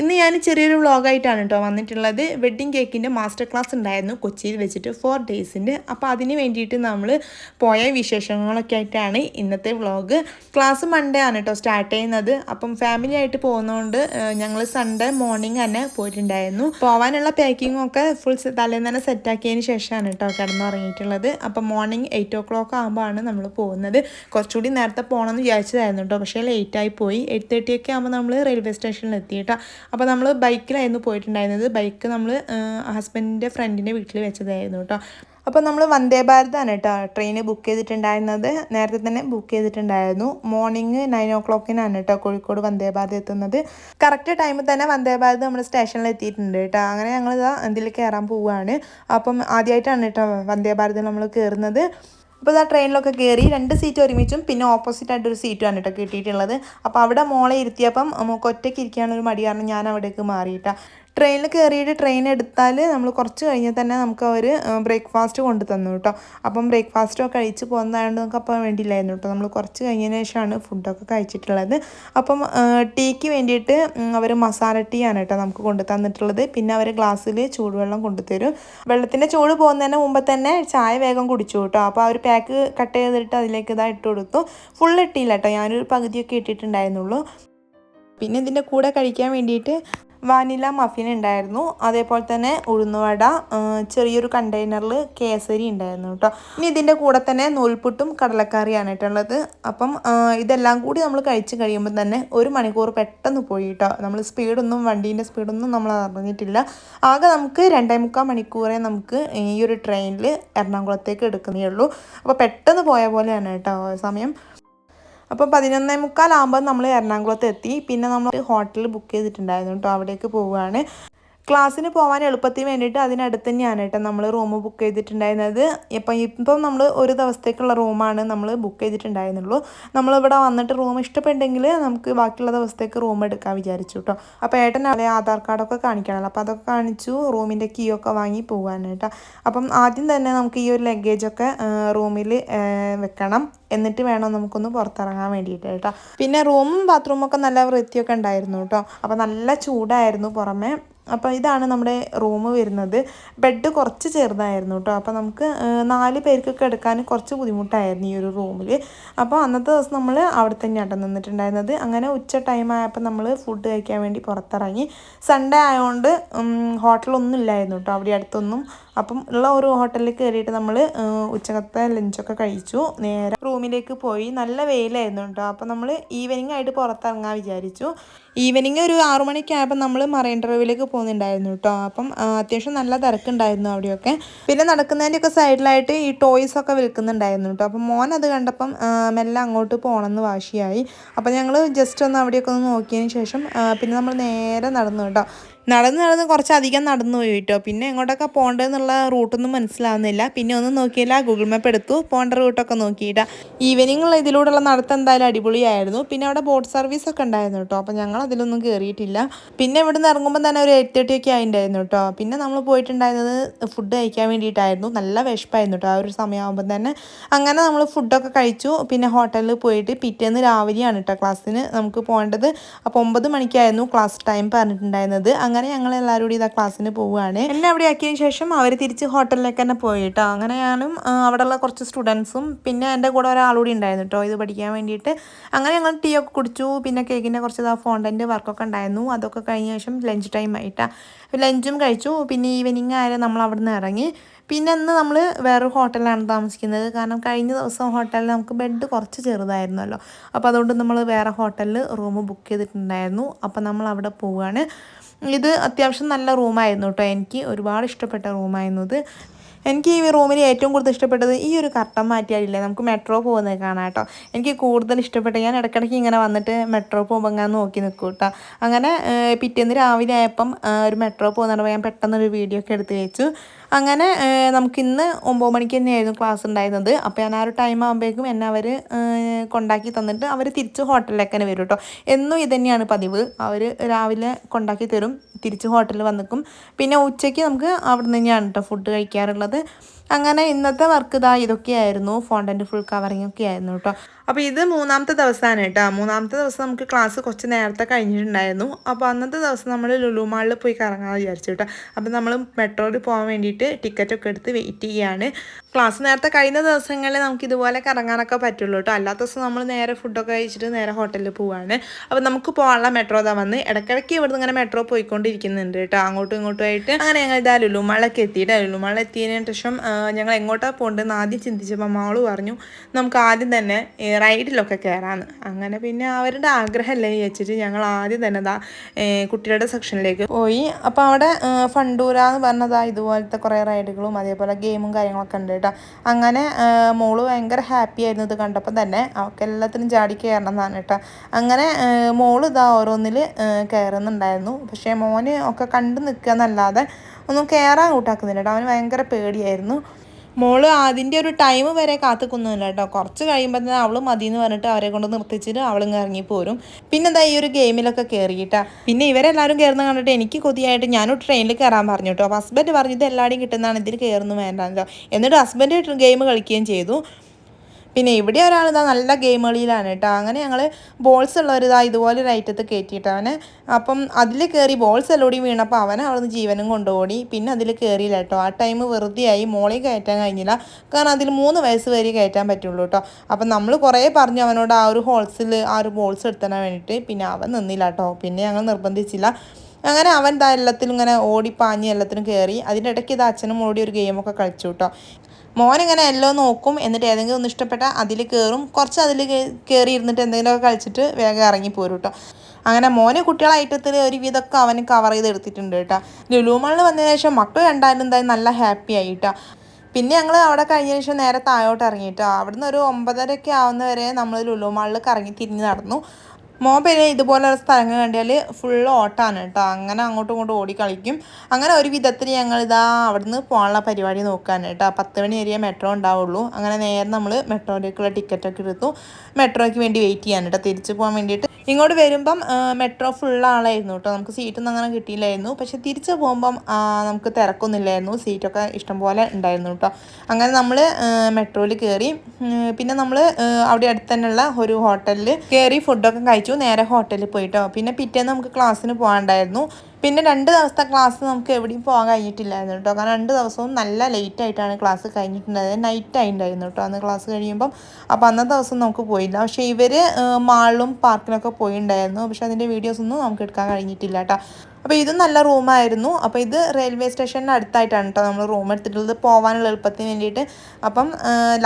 ഇന്ന് ഞാൻ ചെറിയൊരു വ്ളോഗായിട്ടാണ് കേട്ടോ വന്നിട്ടുള്ളത്. വെഡ്ഡിങ് കേക്കിന്റെ മാസ്റ്റർ ക്ലാസ് ഉണ്ടായിരുന്നു കൊച്ചിയിൽ വെച്ചിട്ട് ഫോർ ഡേയ്സിന്റെ അപ്പോൾ അതിന് വേണ്ടിയിട്ട് നമ്മൾ പോയ വിശേഷങ്ങളൊക്കെ ആയിട്ടാണ് ഇന്നത്തെ വ്ളോഗ്. ക്ലാസ് മൺഡേ ആണ് കേട്ടോ സ്റ്റാർട്ട് ചെയ്യുന്നത്. അപ്പം ഫാമിലി ആയിട്ട് പോകുന്നതുകൊണ്ട് ഞങ്ങൾ സൺഡേ മോർണിംഗ് തന്നെ പോയിട്ടുണ്ടായിരുന്നു. പോകാനുള്ള പാക്കിങ്ങും ഒക്കെ ഫുൾ തലേന്ന് തന്നെ സെറ്റാക്കിയതിന് ശേഷമാണ് കേട്ടോ കിടന്നുറങ്ങിയിട്ടുള്ളത്. അപ്പം മോർണിംഗ് എയ്റ്റ് ഒ ക്ലോക്ക് ആകുമ്പോഴാണ് നമ്മൾ പോകുന്നത്. കുറച്ചുകൂടി നേരത്തെ പോകണമെന്ന് വിചാരിച്ചതായിരുന്നു കേട്ടോ പക്ഷേ ലേറ്റായി പോയി. എയ്റ്റ് തേർട്ടി ഒക്കെ ആകുമ്പോൾ നമ്മൾ റെയിൽവേ സ്റ്റേഷനിൽ എത്തി കേട്ടോ അപ്പോൾ നമ്മൾ ബൈക്കിലായിരുന്നു പോയിട്ടുണ്ടായിരുന്നത്. ബൈക്ക് നമ്മൾ ഹസ്ബൻഡിന്റെ ഫ്രണ്ടിന്റെ വീട്ടിൽ വെച്ചതായിരുന്നു കേട്ടോ അപ്പോൾ നമ്മൾ വന്ദേ ഭാരതാണ് കേട്ടോ ട്രെയിൻ ബുക്ക് ചെയ്തിട്ടുണ്ടായിരുന്നത്. നേരത്തെ തന്നെ ബുക്ക് ചെയ്തിട്ടുണ്ടായിരുന്നു. മോർണിംഗ് നയൻ ഓ ക്ലോക്കിനാണ് കേട്ടോ കോഴിക്കോട് വന്ദേ ഭാരത് എത്തുന്നത്. കറക്റ്റ് ടൈമിൽ തന്നെ വന്ദേ ഭാരത് നമ്മൾ സ്റ്റേഷനിൽ എത്തിയിട്ടുണ്ട് കേട്ടോ അങ്ങനെ ഞങ്ങൾ ഇതാ ഇതിൽ കയറാൻ പോവുകയാണ് അപ്പം ആദ്യമായിട്ടാണ് കേട്ടോ വന്ദേ ഭാരത് നമ്മൾ കയറുന്നത് അപ്പോൾ ആ ട്രെയിനിലൊക്കെ കയറി രണ്ട് സീറ്റ് ഒരുമിച്ചും പിന്നെ ഓപ്പോസിറ്റ് ആയിട്ട് ഒരു സീറ്റുമാണ് കേട്ടോ കിട്ടിയിട്ടുള്ളത്. അപ്പോൾ അവിടെ മോളെ ഇരുത്തിയപ്പം നമുക്ക് ഒറ്റയ്ക്ക് ഇരിക്കാനൊരു മടി കാരണം ഞാൻ അവിടേക്ക് മാറിയിട്ടാ. ട്രെയിനിൽ കയറിയിട്ട് ട്രെയിൻ എടുത്താൽ നമ്മൾ കുറച്ച് കഴിഞ്ഞാൽ തന്നെ നമുക്ക് അവർ ബ്രേക്ക്ഫാസ്റ്റ് കൊണ്ടു തന്നു കേട്ടോ. അപ്പം ബ്രേക്ക്ഫാസ്റ്റൊക്കെ കഴിച്ച് പോകുന്നതായതുകൊണ്ട് നമുക്ക് അപ്പം വേണ്ടിയില്ലായിരുന്നു കേട്ടോ. നമ്മൾ കുറച്ച് കഴിഞ്ഞതിന് ശേഷമാണ് ഫുഡൊക്കെ കഴിച്ചിട്ടുള്ളത്. അപ്പം ടീക്ക് വേണ്ടിയിട്ട് അവർ മസാല ടീ ആണ് കേട്ടോ നമുക്ക് കൊണ്ടു തന്നിട്ടുള്ളത്. പിന്നെ അവർ ഗ്ലാസ്സിൽ ചൂടുവെള്ളം കൊണ്ടുതരും വെള്ളത്തിന്റെ ചൂട് പോകുന്നതിന് മുമ്പ് തന്നെ ചായ വേഗം കുടിച്ചു കേട്ടോ. അപ്പോൾ ഒരു പാക്ക് കട്ട് ചെയ്തിട്ട് അതിലേക്ക് ഇതാ ഇട്ട് കൊടുത്തു. ഫുൾ ഇട്ടില്ല കേട്ടോ. ഞാനൊരു പകുതിയൊക്കെ ഇട്ടിട്ടുണ്ടായിരുന്നുള്ളൂ. പിന്നെ ഇതിന്റെ കൂടെ കഴിക്കാൻ വേണ്ടിയിട്ട് വാനില മഫിൻ ഉണ്ടായിരുന്നു. അതേപോലെ തന്നെ ഉഴുന്നുവട ചെറിയൊരു കണ്ടെയ്നറിൽ കേസരി ഉണ്ടായിരുന്നു കേട്ടോ ഇനി ഇതിന്റെ കൂടെ തന്നെ നൂൽപുട്ടും കടലക്കറിയാണ് കേട്ടുള്ളത് അപ്പം ഇതെല്ലാം കൂടി നമ്മൾ കഴിച്ച് കഴിയുമ്പോൾ തന്നെ ഒരു മണിക്കൂർ പെട്ടെന്ന് പോയി കേട്ടോ നമ്മൾ സ്പീഡൊന്നും വണ്ടീന്റെ സ്പീഡൊന്നും നമ്മൾ അറിഞ്ഞിട്ടില്ല. ആകെ നമുക്ക് രണ്ടേ മുക്കാൽ മണിക്കൂറേ നമുക്ക് ഈ ഒരു ട്രെയിനിൽ എറണാകുളത്തേക്ക് എടുക്കുന്നേ ഉള്ളൂ. അപ്പോൾ പെട്ടെന്ന് പോയ പോലെയാണ് കേട്ടോ സമയം. അപ്പോൾ പതിനൊന്നേ മുക്കാലാകുമ്പോൾ നമ്മൾ എറണാകുളത്ത് എത്തി പിന്നെ നമ്മൾ ഹോട്ടൽ ബുക്ക് ചെയ്തിട്ടുണ്ടായിരുന്നു കേട്ടോ അവിടേക്ക് പോവുകയാണ് ക്ലാസ്സിന് പോകാൻ എളുപ്പത്തിന് വേണ്ടിയിട്ട് അതിനടുത്ത് തന്നെയാണ് കേട്ടോ നമ്മൾ റൂം ബുക്ക് ചെയ്തിട്ടുണ്ടായിരുന്നത്. ഇപ്പം ഇപ്പം നമ്മൾ ഒരു ദിവസത്തേക്കുള്ള റൂമാണ് നമ്മൾ ബുക്ക് ചെയ്തിട്ടുണ്ടായിരുന്നുള്ളൂ. നമ്മളിവിടെ വന്നിട്ട് റൂം ഇഷ്ടപ്പെട്ടെങ്കിൽ നമുക്ക് ബാക്കിയുള്ള ദിവസത്തേക്ക് റൂം എടുക്കാൻ വിചാരിച്ചു കേട്ടോ. അപ്പോൾ ഏട്ടൻ അവിടെ ആധാർ കാർഡൊക്കെ കാണിക്കണമല്ലോ അപ്പോൾ അതൊക്കെ കാണിച്ചു റൂമിന്റെ കീ ഒക്കെ വാങ്ങി പോകാൻ കേട്ടോ. അപ്പം ആദ്യം തന്നെ നമുക്ക് ഈ ഒരു ലഗേജൊക്കെ റൂമിൽ വെക്കണം. എന്നിട്ട് വേണം നമുക്കൊന്ന് പുറത്തിറങ്ങാൻ വേണ്ടിയിട്ട് കേട്ടോ. പിന്നെ റൂമും ബാത്റൂമൊക്കെ നല്ല വൃത്തിയൊക്കെ ഉണ്ടായിരുന്നു കേട്ടോ. അപ്പോൾ നല്ല ചൂടായിരുന്നു പുറമെ. അപ്പോൾ ഇതാണ് നമ്മുടെ റൂം വരുന്നത്. ബെഡ് കുറച്ച് ചെറുതായിരുന്നു കേട്ടോ. അപ്പോൾ നമുക്ക് നാല് പേർക്കൊക്കെ എടുക്കാൻ കുറച്ച് ബുദ്ധിമുട്ടായിരുന്നു ഈ ഒരു റൂമിൽ അപ്പോൾ അന്നത്തെ ദിവസം നമ്മൾ അവിടെ തന്നെ ആട്ടം നിന്നിട്ടുണ്ടായിരുന്നത്. അങ്ങനെ ഉച്ച ടൈം ആയപ്പോൾ നമ്മൾ ഫുഡ് കഴിക്കാൻ വേണ്ടി പുറത്തിറങ്ങി. സൺഡേ ആയതുകൊണ്ട് ഹോട്ടലൊന്നും ഇല്ലായിരുന്നു കേട്ടോ. അവിടെ അടുത്തൊന്നും അപ്പം ഉള്ള ഒരു ഹോട്ടലിൽ കയറിയിട്ട് നമ്മൾ ഉച്ചക്കത്തെ ലഞ്ചൊക്കെ കഴിച്ചു. നേരെ റൂമിലേക്ക് പോയി. നല്ല വെയിലായിരുന്നു കേട്ടോ. അപ്പം നമ്മൾ ഈവനിങ് ആയിട്ട് പുറത്തിറങ്ങാൻ വിചാരിച്ചു. ഈവനിങ് ഒരു ആറു ആയപ്പോൾ നമ്മൾ മറൈൻ ഡ്രൈവിലേക്ക് പോകുന്നുണ്ടായിരുന്നു കേട്ടോ. അപ്പം അത്യാവശ്യം നല്ല തിരക്കുണ്ടായിരുന്നു അവിടെയൊക്കെ. പിന്നെ നടക്കുന്നതിന്റെയൊക്കെ സൈഡിലായിട്ട് ഈ ടോയ്സ് ഒക്കെ വിൽക്കുന്നുണ്ടായിരുന്നു കേട്ടോ. അപ്പം മോൻ അത് കണ്ടപ്പം മെല്ലെ അങ്ങോട്ട് പോകണമെന്ന് വാശിയായി. അപ്പം ഞങ്ങൾ ജസ്റ്റ് ഒന്ന് അവിടെയൊക്കെ ഒന്ന് നോക്കിയതിന് ശേഷം പിന്നെ നമ്മൾ നേരെ നടന്നു കേട്ടോ. നടന്ന് നടന്ന് കുറച്ചധികം നടന്നു പോയി കേട്ടോ. പിന്നെ എങ്ങോട്ടൊക്കെ പോകേണ്ടതെന്നുള്ള റൂട്ടൊന്നും മനസ്സിലാവുന്നില്ല. പിന്നെ ഒന്നും നോക്കിയില്ല ഗൂഗിൾ മാപ്പ് എടുത്തു പോകേണ്ട റൂട്ടൊക്കെ നോക്കിയിട്ട ഈവനിങ്ങുള്ള ഇതിലൂടെയുള്ള നടത്തം എന്തായാലും അടിപൊളിയായിരുന്നു. പിന്നെ അവിടെ ബോട്ട് സർവീസ് ഒക്കെ ഉണ്ടായിരുന്നു കേട്ടോ. അപ്പോൾ ഞങ്ങൾ അതിലൊന്നും കയറിയിട്ടില്ല പിന്നെ ഇവിടെ നിന്ന് ഇറങ്ങുമ്പോൾ തന്നെ ഒരു എയ്റ്റ് തേർട്ടി ഒക്കെ ആയിട്ടുണ്ടായിരുന്നു കേട്ടോ. പിന്നെ നമ്മൾ പോയിട്ടുണ്ടായിരുന്നത് ഫുഡ് കഴിക്കാൻ വേണ്ടിയിട്ടായിരുന്നു. നല്ല വിശപ്പായിരുന്നു കേട്ടോ ആ ഒരു സമയമാകുമ്പോൾ തന്നെ. അങ്ങനെ നമ്മൾ ഫുഡൊക്കെ കഴിച്ചു. പിന്നെ ഹോട്ടലിൽ പോയിട്ട് പിറ്റേന്ന് രാവിലെയാണ് കേട്ടോ ക്ലാസ്സിന് നമുക്ക് പോകേണ്ടത്. അപ്പോൾ ഒമ്പത് മണിക്കായിരുന്നു ക്ലാസ് ടൈം പറഞ്ഞിട്ടുണ്ടായിരുന്നത്. അങ്ങനെ അങ്ങനെ ഞങ്ങൾ എല്ലാവരും കൂടി ഇതാ ക്ലാസ്സിന് പോവുകയാണ്. എന്നെ അവിടെ ആക്കിയതിന് ശേഷം അവർ തിരിച്ച് ഹോട്ടലിലേക്ക് തന്നെ പോയി കേട്ടോ അങ്ങനെ ഞാനും അവിടെയുള്ള കുറച്ച് സ്റ്റുഡൻസും പിന്നെ എന്റെ കൂടെ ഒരാളുകൂടി ഉണ്ടായിരുന്നു കേട്ടോ ഇത് പഠിക്കാൻ വേണ്ടിയിട്ട്. അങ്ങനെ ഞങ്ങൾ ടീ ഒക്കെ കുടിച്ചു പിന്നെ കേക്കിന്റെ കുറച്ച് ഇതാ ഫോണ്ടന്റെ വർക്കൊക്കെ ഉണ്ടായിരുന്നു അതൊക്കെ കഴിഞ്ഞ ശേഷം ലഞ്ച് ടൈം ആയിട്ടാണ് ലഞ്ചും കഴിച്ചു പിന്നെ ഈവനിങ് ആയാലും നമ്മൾ അവിടെ നിന്ന് ഇറങ്ങി. പിന്നെ അന്ന് നമ്മൾ വേറൊരു ഹോട്ടലിലാണ് താമസിക്കുന്നത്. കാരണം കഴിഞ്ഞ ദിവസം ഹോട്ടലിൽ നമുക്ക് ബെഡ് കുറച്ച് ചെറുതായിരുന്നല്ലോ. അപ്പോൾ അതുകൊണ്ട് നമ്മൾ വേറെ ഹോട്ടലിൽ റൂം ബുക്ക് ചെയ്തിട്ടുണ്ടായിരുന്നു. അപ്പോൾ നമ്മൾ അവിടെ പോവുകയാണ്. ഇത് അത്യാവശ്യം നല്ല റൂമായിരുന്നു കേട്ടോ. എനിക്ക് ഒരുപാട് ഇഷ്ടപ്പെട്ട റൂമായിരുന്നു ഇത്. എനിക്ക് ഈ റൂമിൽ ഏറ്റവും കൂടുതൽ ഇഷ്ടപ്പെട്ടത് ഈ ഒരു കർട്ടൻ മാറ്റിയാലില്ലേ? നമുക്ക് മെട്രോ പോകുന്നത് കാണാം കേട്ടോ. എനിക്ക് കൂടുതൽ ഇഷ്ടപ്പെട്ട ഞാൻ ഇടയ്ക്കിടയ്ക്ക് ഇങ്ങനെ വന്നിട്ട് മെട്രോ പോകുമ്പോൾ ഞാൻ നോക്കി നിൽക്കും കേട്ടോ. അങ്ങനെ പിറ്റേന്ന് രാവിലെ ആയപ്പം ഒരു മെട്രോ പോകുന്ന ഞാൻ പെട്ടെന്നൊരു വീഡിയോ ഒക്കെ എടുത്ത് വെച്ചു. അങ്ങനെ നമുക്കിന്ന് ഒമ്പത് മണിക്ക് തന്നെയായിരുന്നു ക്ലാസ് ഉണ്ടായിരുന്നത്. അപ്പോൾ ഞാൻ ആ ഒരു ടൈം ആകുമ്പോഴേക്കും എന്നെ അവർ കൊണ്ടാക്കി തന്നിട്ട് അവർ തിരിച്ച് ഹോട്ടലിലേക്ക് തന്നെ വരും കേട്ടോ. എന്നും ഇതുതന്നെയാണ് പതിവ്. അവർ രാവിലെ കൊണ്ടാക്കി തരും. തിരിച്ച് ഹോട്ടലിൽ വന്നിക്കും. പിന്നെ ഉച്ചയ്ക്ക് നമുക്ക് അവിടെ തന്നെയാണ് കേട്ടോ ഫുഡ് കഴിക്കാറുള്ളത്. അങ്ങനെ ഇന്നത്തെ വർക്ക് ഇതാ ഇതൊക്കെയായിരുന്നു. ഫോണ്ടന്റ് ഫുൾ കവറിങ് ഒക്കെ ആയിരുന്നു കേട്ടോ അപ്പോൾ ഇത് മൂന്നാമത്തെ ദിവസമാണ് കേട്ടോ. മൂന്നാമത്തെ ദിവസം നമുക്ക് ക്ലാസ് കുറച്ച് നേരത്തെ കഴിഞ്ഞിട്ടുണ്ടായിരുന്നു. അപ്പോൾ അന്നത്തെ ദിവസം നമ്മൾ ലുലു മാളിൽ പോയി കറങ്ങാൻ വിചാരിച്ചു കേട്ടോ. അപ്പോൾ നമ്മൾ മെട്രോയിൽ പോകാൻ വേണ്ടിയിട്ട് ടിക്കറ്റൊക്കെ എടുത്ത് വെയിറ്റ് ചെയ്യുകയാണ് ക്ലാസ് നേരത്തെ കഴിഞ്ഞ ദിവസങ്ങളിൽ നമുക്ക് ഇതുപോലെ കറങ്ങാനൊക്കെ പറ്റുള്ളൂ കേട്ടോ. അല്ലാത്ത ദിവസം നമ്മൾ നേരെ ഫുഡൊക്കെ കഴിച്ചിട്ട് നേരെ ഹോട്ടലിൽ പോവാണ്. അപ്പോൾ നമുക്ക് പോകാനുള്ള മെട്രോ ഇതാ വന്ന്. ഇടയ്ക്കിടയ്ക്ക് ഇവിടുന്ന് ഇങ്ങനെ മെട്രോ പോയിക്കൊണ്ടിരിക്കുന്നുണ്ട് കേട്ടോ. അങ്ങോട്ടും ഇങ്ങോട്ടും ആയിട്ട് അങ്ങനെ ഞങ്ങൾ ഇതാ ലുലു മാളിലൊക്കെ എത്തിയിട്ട് ലുലു മാളിൽ എത്തിയതിന് ശേഷം ഞങ്ങൾ എങ്ങോട്ടാണ് പോകേണ്ടതെന്ന് ആദ്യം ചിന്തിച്ചപ്പോൾ മാൾ പറഞ്ഞു നമുക്ക് ആദ്യം തന്നെ റൈഡിലൊക്കെ കയറാമെന്ന് അങ്ങനെ പിന്നെ അവരുടെ ആഗ്രഹമല്ലേ വെച്ചിട്ട് ഞങ്ങൾ ആദ്യം തന്നെ ദാ കുട്ടികളുടെ സെക്ഷനിലേക്ക് പോയി. അപ്പോൾ അവിടെ ഫണ്ടൂര എന്ന് പറഞ്ഞതാ ഇതുപോലത്തെ കുറേ റൈഡുകളും അതേപോലെ ഗെയിമും കാര്യങ്ങളൊക്കെ ഉണ്ട് കേട്ടോ. അങ്ങനെ മോൾ ഭയങ്കര ഹാപ്പി ആയിരുന്നു ഇത് കണ്ടപ്പോൾ തന്നെ. അവൾക്ക് എല്ലാത്തിനും ചാടി കയറണം എന്നാണ് കേട്ടോ. അങ്ങനെ മോൾ ഇതാ ഓരോന്നിൽ കയറുന്നുണ്ടായിരുന്നു പക്ഷേ മോന് ഒക്കെ കണ്ടു നിൽക്കുക എന്നല്ലാതെ ഒന്നും കയറാൻ കൂട്ടാക്കുന്നില്ല കേട്ടോ. അവന് ഭയങ്കര പേടിയായിരുന്നു. മോൾ അതിന്റെ ഒരു ടൈം വരെ കാത്തുക്കുന്നില്ല കേട്ടോ. കുറച്ച് കഴിയുമ്പോൾ തന്നെ അവൾ മതി എന്ന് പറഞ്ഞിട്ട് അവരെ കൊണ്ട് നിർത്തിച്ചിട്ട് അവളും ഇറങ്ങി പോരും. പിന്നെന്താ ഈ ഒരു ഗെയിമിലൊക്കെ കയറിയിട്ടാ പിന്നെ ഇവരെല്ലാവരും കയറുന്ന കണ്ടിട്ട് എനിക്ക് കൊതിയായിട്ട് ഞാനും ട്രെയിനിൽ കയറാൻ പറഞ്ഞു കേട്ടോ. അപ്പോൾ ഹസ്ബൻഡ് പറഞ്ഞു എല്ലാവരും കിട്ടുന്നതാണ് ഇതിൽ കയറുന്നു വേണ്ടല്ലോ എന്നിട്ട് ഹസ്ബൻഡ് ഗെയിം കളിക്കുകയും ചെയ്തു. പിന്നെ ഇവിടെ ഒരാൾ ഇതാ നല്ല ഗെയിം കളിയിലാണ് കേട്ടോ. അങ്ങനെ ഞങ്ങൾ ബോൾസ് ഉള്ളവരിതാ ഇതാ ഇതുപോലെ ഒരു ഐറ്റത്ത് കയറ്റിയിട്ടവനെ അപ്പം അതിൽ കയറി ബോൾസ് എല്ലാം കൂടി വീണപ്പോൾ അവനെ അവിടുന്ന് ജീവനും കൊണ്ടുപോടി. പിന്നെ അതിൽ കയറിയില്ല കേട്ടോ. ആ ടൈം വെറുതെയായി. മോളെ കയറ്റാൻ കഴിഞ്ഞില്ല. കാരണം അതിൽ മൂന്ന് വയസ്സ് വരെ കയറ്റാൻ പറ്റുള്ളൂ കേട്ടോ. അപ്പം നമ്മൾ കുറേ പറഞ്ഞു അവനോട് ആ ഒരു ഹോൾസിൽ ആ ഒരു ബോൾസ് എടുത്താൻ വേണ്ടിയിട്ട് പിന്നെ അവൻ നിന്നില്ല കേട്ടോ. പിന്നെ ഞങ്ങൾ നിർബന്ധിച്ചില്ല. അങ്ങനെ അവൻ ദാ എല്ലാത്തിലും ഇങ്ങനെ ഓടിപ്പാഞ്ഞ് എല്ലാത്തിനും കയറി അതിന്റെ ഇടയ്ക്ക് ഇത് അച്ഛനും ഓടി ഒരു ഗെയിമൊക്കെ കളിച്ചു കേട്ടോ. മോൻ ഇങ്ങനെ എല്ലാം നോക്കും എന്നിട്ട് ഏതെങ്കിലും ഒന്ന് ഇഷ്ടപ്പെട്ടാൽ അതിൽ കയറും കുറച്ച് അതിൽ കയറി ഇരുന്നിട്ട് എന്തെങ്കിലുമൊക്കെ കളിച്ചിട്ട് വേഗം ഇറങ്ങി പോരും കേട്ടോ അങ്ങനെ മോനെ കുട്ടികളെ ഐറ്റത്തിൽ ഒരു വിധമൊക്കെ അവന് കവർ ചെയ്ത് എടുത്തിട്ടുണ്ട് കേട്ടോ ലുലുമാളിൽ വന്നതിന് ശേഷം മക്കൾ രണ്ടായാലും എന്തായാലും നല്ല ഹാപ്പി ആയി കേട്ടോ പിന്നെ ഞങ്ങൾ അവിടെ കഴിഞ്ഞ ശേഷം നേരെ താഴോട്ട് ഇറങ്ങിയിട്ടോ അവിടുന്ന് ഒരു ഒമ്പതരയൊക്കെ ആവുന്നവരെ നമ്മൾ ലുലുമാളിൽ കറങ്ങി തിരിഞ്ഞ് നടന്നു. മോബൈൽ ഇതുപോലുള്ള സ്ഥലങ്ങൾ കണ്ടാൽ ഫുൾ ഓട്ടാണ് കേട്ടോ അങ്ങനെ അങ്ങോട്ടും ഇങ്ങോട്ടും ഓടി കളിക്കും. അങ്ങനെ ഒരു വിധത്തിൽ ഞങ്ങൾ ഇതാ അവിടുന്ന് പോകാനുള്ള പരിപാടി നോക്കാൻ കേട്ടോ പത്ത് മണി ഏരിയ മെട്രോ ഉണ്ടാവുള്ളൂ. അങ്ങനെ നേരെ നമ്മൾ മെട്രോയിലേക്കുള്ള ടിക്കറ്റൊക്കെ എടുത്തു. മെട്രോയ്ക്ക് വേണ്ടി വെയിറ്റ് ചെയ്യാൻ കേട്ടോ തിരിച്ചു പോകാൻ വേണ്ടിയിട്ട്. ഇങ്ങോട്ട് വരുമ്പം മെട്രോ ഫുൾ ആളായിരുന്നു കേട്ടോ നമുക്ക് സീറ്റൊന്നും അങ്ങനെ കിട്ടിയില്ലായിരുന്നു. പക്ഷെ തിരിച്ചു പോകുമ്പം നമുക്ക് തിരക്കൊന്നുമില്ലായിരുന്നു. സീറ്റൊക്കെ ഇഷ്ടംപോലെ ഉണ്ടായിരുന്നു കേട്ടോ അങ്ങനെ നമ്മൾ മെട്രോയിൽ കയറി പിന്നെ നമ്മൾ അവിടെ അടുത്ത് തന്നെയുള്ള ഒരു ഹോട്ടലിൽ കയറി ഫുഡൊക്കെ കഴിച്ചു നേരെ ഹോട്ടലിൽ പോയിട്ടോ. പിന്നെ പിറ്റേന്ന് നമുക്ക് ക്ലാസ്സിന് പോകാണ്ടായിരുന്നു പിന്നെ രണ്ട് ദിവസത്തെ ക്ലാസ് നമുക്ക് എവിടെയും പോകാൻ കഴിഞ്ഞിട്ടില്ലായിരുന്നു കേട്ടോ. കാരണം രണ്ട് ദിവസവും നല്ല ലേറ്റ് ആയിട്ടാണ് ക്ലാസ് കഴിഞ്ഞിട്ടുണ്ടായത് നൈറ്റ് ആയിട്ടുണ്ടായിരുന്നു കേട്ടോ. അന്ന് ക്ലാസ് കഴിയുമ്പം. അപ്പോൾ അന്നത്തെ ദിവസം നമുക്ക് പോയില്ല. പക്ഷേ ഇവർ മാളിലും പാർക്കിലൊക്കെ പോയിട്ടുണ്ടായിരുന്നു പക്ഷേ അതിന്റെ വീഡിയോസ് ഒന്നും നമുക്ക് എടുക്കാൻ കഴിഞ്ഞിട്ടില്ല കേട്ടോ. അപ്പോൾ ഇത് നല്ല റൂമായിരുന്നു. അപ്പോൾ ഇത് റെയിൽവേ സ്റ്റേഷന്റെ അടുത്തായിട്ടാണ് കേട്ടോ നമ്മൾ റൂം എടുത്തിട്ടുള്ളത്. പോകാനുള്ള എളുപ്പത്തിന് വേണ്ടിയിട്ട് അപ്പം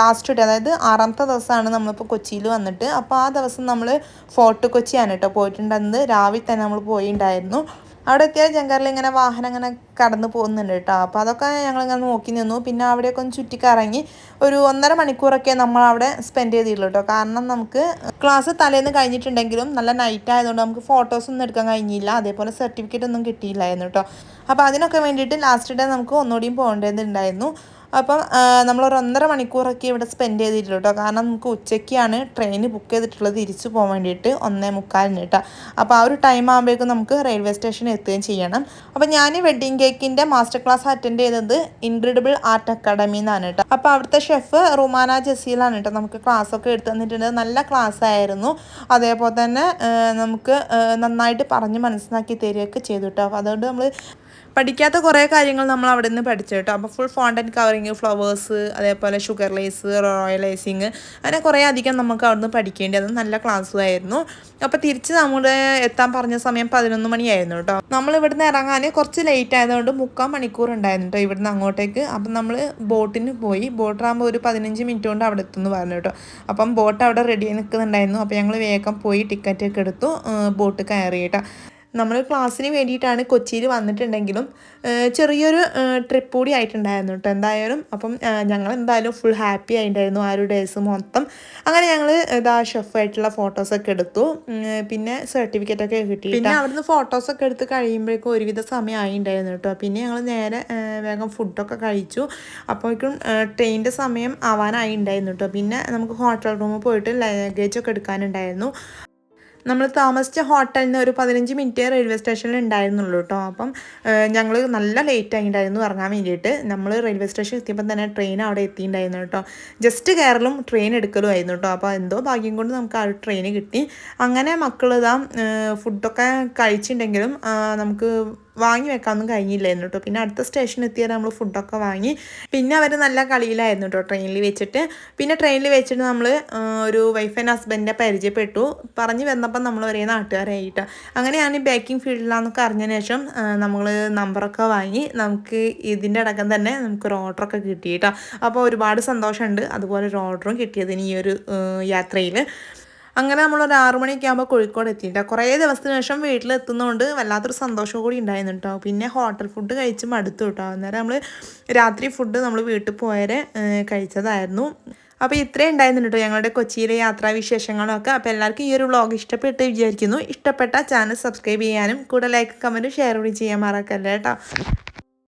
ലാസ്റ്റ് ഡേ അതായത് ആറാമത്തെ ദിവസമാണ് നമ്മളിപ്പോൾ കൊച്ചിയിൽ വന്നിട്ട്. അപ്പോൾ ആ ദിവസം നമ്മൾ ഫോർട്ട് കൊച്ചിയാണ് കേട്ടോ പോയിട്ടുണ്ടെന്ന് രാവിലെ തന്നെ നമ്മൾ പോയിണ്ടായിരുന്നു. അവിടെ എത്തിയാൽ ജങ്കാറിൽ ഇങ്ങനെ വാഹനം ഇങ്ങനെ കടന്നു പോകുന്നുണ്ട് കേട്ടോ. അപ്പോൾ അതൊക്കെ ഞങ്ങളിങ്ങനെ നോക്കി നിന്നു. പിന്നെ അവിടെയൊക്കെ ഒന്ന് ചുറ്റിക്കറങ്ങി ഒരു ഒന്നര മണിക്കൂറൊക്കെ നമ്മൾ അവിടെ സ്പെൻഡ് ചെയ്തിട്ടുള്ളൂ കേട്ടോ. കാരണം നമുക്ക് ക്ലാസ് തലേന്ന് കഴിഞ്ഞിട്ടുണ്ടെങ്കിലും നല്ല നൈറ്റ് ആയതുകൊണ്ട് നമുക്ക് ഫോട്ടോസൊന്നും എടുക്കാൻ കഴിഞ്ഞില്ല. അതേപോലെ സർട്ടിഫിക്കറ്റ് ഒന്നും കിട്ടിയില്ലായിരുന്നു കേട്ടോ. അപ്പോൾ അതിനൊക്കെ വേണ്ടിയിട്ട് ലാസ്റ്റ് ഡേ നമുക്ക് ഒന്നുകൂടിയും പോകേണ്ടതുണ്ടായിരുന്നു അപ്പം നമ്മളൊരു ഒന്നര മണിക്കൂറൊക്കെ ഇവിടെ സ്പെൻഡ് ചെയ്തിട്ടുള്ളൂ കേട്ടോ കാരണം നമുക്ക് ഉച്ചയ്ക്കാണ് ട്രെയിൻ ബുക്ക് ചെയ്തിട്ടുള്ളത് തിരിച്ചു പോകാൻ വേണ്ടിയിട്ട് ഒന്നേ മുക്കാലിന് കേട്ടോ അപ്പോൾ ആ ഒരു ടൈം ആകുമ്പോഴേക്കും നമുക്ക് റെയിൽവേ സ്റ്റേഷനിൽ എത്തുകയും ചെയ്യണം. അപ്പോൾ ഞാൻ വെഡ്ഡിങ് കേക്കിന്റെ മാസ്റ്റർ ക്ലാസ് അറ്റൻഡ് ചെയ്തത് ഇൻക്രെഡിബിൾ ആർട്ട് അക്കാഡമി എന്നാണ് കേട്ടോ അപ്പോൾ അവിടുത്തെ ഷെഫ് റുമാന ജസീലാണ് കേട്ടോ നമുക്ക് ക്ലാസ് ഒക്കെ എടുത്തു തന്നിട്ടുണ്ട്. നല്ല ക്ലാസ് ആയിരുന്നു. അതേപോലെ തന്നെ നമുക്ക് നന്നായിട്ട് പറഞ്ഞ് മനസ്സിലാക്കി തരികയൊക്കെ ചെയ്തു കേട്ടോ അപ്പോൾ അതുകൊണ്ട് നമ്മൾ പഠിക്കാത്ത കുറേ കാര്യങ്ങൾ നമ്മൾ അവിടെ നിന്ന് പഠിച്ചു കേട്ടോ. അപ്പോൾ ഫുൾ ഫോണ്ടന്റ് കവറിങ് ഫ്ലവേഴ്സ് അതേപോലെ ഷുഗർ ലേസ് റോയൽ ഐസിങ് അങ്ങനെ കുറേ അധികം നമുക്ക് അവിടുന്ന് പഠിക്കേണ്ടി അത് നല്ല ക്ലാസ്സും ആയിരുന്നു. അപ്പോൾ തിരിച്ച് നമ്മുടെ എത്താൻ പറഞ്ഞ സമയം പതിനൊന്ന് മണിയായിരുന്നു കേട്ടോ. നമ്മൾ ഇവിടുന്ന് ഇറങ്ങാൻ കുറച്ച് ലേറ്റ് ആയതുകൊണ്ട് മുക്കാൽ മണിക്കൂർ ഉണ്ടായിരുന്നു കേട്ടോ ഇവിടുന്ന് അങ്ങോട്ടേക്ക്. അപ്പം നമ്മൾ ബോട്ടിന് പോയി. ബോട്ടാകുമ്പോൾ ഒരു പതിനഞ്ച് മിനിറ്റ് കൊണ്ട് അവിടെ എത്തുമെന്ന് പറഞ്ഞു കേട്ടോ. അപ്പം ബോട്ട് അവിടെ റെഡി നിൽക്കുന്നുണ്ടായിരുന്നു. അപ്പോൾ ഞങ്ങൾ വേഗം പോയി ടിക്കറ്റ് ഒക്കെ എടുത്തു ബോട്ട് കയറി കേട്ടോ. നമ്മൾ ക്ലാസ്സിന് വേണ്ടിയിട്ടാണ് കൊച്ചിയിൽ വന്നിട്ടുണ്ടെങ്കിലും ചെറിയൊരു ട്രിപ്പ് കൂടി ആയിട്ടുണ്ടായിരുന്നു കേട്ടോ എന്തായാലും. അപ്പം ഞങ്ങൾ എന്തായാലും ഫുൾ ഹാപ്പി ആയിട്ടുണ്ടായിരുന്നു ആ ഒരു ഡേയ്സ് മൊത്തം. അങ്ങനെ ഞങ്ങൾ ഇതാ ഷെഫായിട്ടുള്ള ഫോട്ടോസൊക്കെ എടുത്തു. പിന്നെ സർട്ടിഫിക്കറ്റ് ഒക്കെ കിട്ടി പിന്നെ അവിടുന്ന് ഫോട്ടോസൊക്കെ എടുത്ത് കഴിയുമ്പോഴേക്കും ഒരുവിധ സമയം ആയിണ്ടായിരുന്നു കേട്ടോ പിന്നെ ഞങ്ങൾ നേരെ വേഗം ഫുഡൊക്കെ കഴിച്ചു. അപ്പോഴേക്കും ട്രെയിനിന്റെ സമയം ആവാനായി ഉണ്ടായിരുന്നു കേട്ടോ പിന്നെ നമുക്ക് ഹോട്ടൽ റൂമിൽ പോയിട്ട് ലഗേജൊക്കെ എടുക്കാനുണ്ടായിരുന്നു. നമ്മൾ താമസിച്ച ഹോട്ടലിൽ നിന്ന് ഒരു പതിനഞ്ച് മിനിറ്റ് റെയിൽവേ സ്റ്റേഷനിൽ ഉണ്ടായിരുന്നുള്ളൂ കേട്ടോ. അപ്പം ഞങ്ങൾ നല്ല ലേറ്റ് ആയിട്ടുണ്ടായിരുന്നു ഇറങ്ങാൻ വേണ്ടിയിട്ട്. നമ്മൾ റെയിൽവേ സ്റ്റേഷൻ എത്തിയപ്പോൾ തന്നെ ട്രെയിൻ അവിടെ എത്തിയിട്ടുണ്ടായിരുന്നു കേട്ടോ. ജസ്റ്റ് കയറലും ട്രെയിൻ എടുക്കലും ആയിരുന്നു കേട്ടോ. അപ്പോൾ എന്തോ ഭാഗ്യം കൊണ്ട് നമുക്ക് ആ ട്രെയിൻ കിട്ടി. അങ്ങനെ മക്കൾ ഇതാ ഫുഡൊക്കെ കഴിച്ചിട്ടുണ്ടെങ്കിലും നമുക്ക് വാങ്ങി വെക്കാനൊന്നും കഴിഞ്ഞില്ലായിരുന്നു കേട്ടോ പിന്നെ അടുത്ത സ്റ്റേഷനിൽ എത്തിയാൽ നമ്മൾ ഫുഡൊക്കെ വാങ്ങി. പിന്നെ അവർ നല്ല കളിയിലായിരുന്നു കേട്ടോ ട്രെയിനിൽ വെച്ചിട്ട്. പിന്നെ ട്രെയിനിൽ വെച്ചിട്ട് നമ്മൾ ഒരു വൈഫ് ആൻഡ് ഹസ്ബൻഡിനെ പരിചയപ്പെട്ടു. പറഞ്ഞു വന്നപ്പം നമ്മൾ ഒരേ നാട്ടുകാരായിട്ട്. അങ്ങനെയാണ് ഈ ബേക്കിംഗ് ഫീൽഡിലാന്നൊക്കെ അറിഞ്ഞതിന് ശേഷം നമ്മൾ നമ്പറൊക്കെ വാങ്ങി. നമുക്ക് ഇതിന്റെ അടക്കം തന്നെ നമുക്കൊരു ഓർഡറൊക്കെ കിട്ടി കേട്ടോ അപ്പോൾ ഒരുപാട് സന്തോഷമുണ്ട്. അതുപോലെ ഒരു ഓർഡറും കിട്ടിയതിന് ഈ ഒരു യാത്രയിൽ അങ്ങനെ നമ്മൾ ഒരു ആറു മണിയൊക്കെ ആകുമ്പോൾ കോഴിക്കോട് എത്തിയിട്ടോ. കുറേ ദിവസത്തിന് ശേഷം വീട്ടിലെത്തുന്നതുകൊണ്ട് വല്ലാത്തൊരു സന്തോഷം കൂടി ഉണ്ടായിരുന്നു കേട്ടോ പിന്നെ ഹോട്ടൽ ഫുഡ് കഴിച്ച് മടുത്തു കേട്ടോ അന്നേരം നമ്മൾ രാത്രി ഫുഡ് നമ്മൾ വീട്ടിൽ പോയവരെ കഴിച്ചതായിരുന്നു. അപ്പോൾ ഇത്രയും ഉണ്ടായിരുന്നു കേട്ടോ ഞങ്ങളുടെ കൊച്ചിയിലെ യാത്രാ വിശേഷങ്ങളൊക്കെ. അപ്പോൾ എല്ലാവർക്കും ഈ ഒരു വ്ളോഗ് ഇഷ്ടപ്പെട്ട് വിചാരിക്കുന്നു. ഇഷ്ടപ്പെട്ട ചാനൽ സബ്സ്ക്രൈബ് ചെയ്യാനും കൂടെ ലൈക്ക് കമന്റ് ഷെയർ കൂടി ചെയ്യാൻ മറക്കല്ലേ കേട്ടോ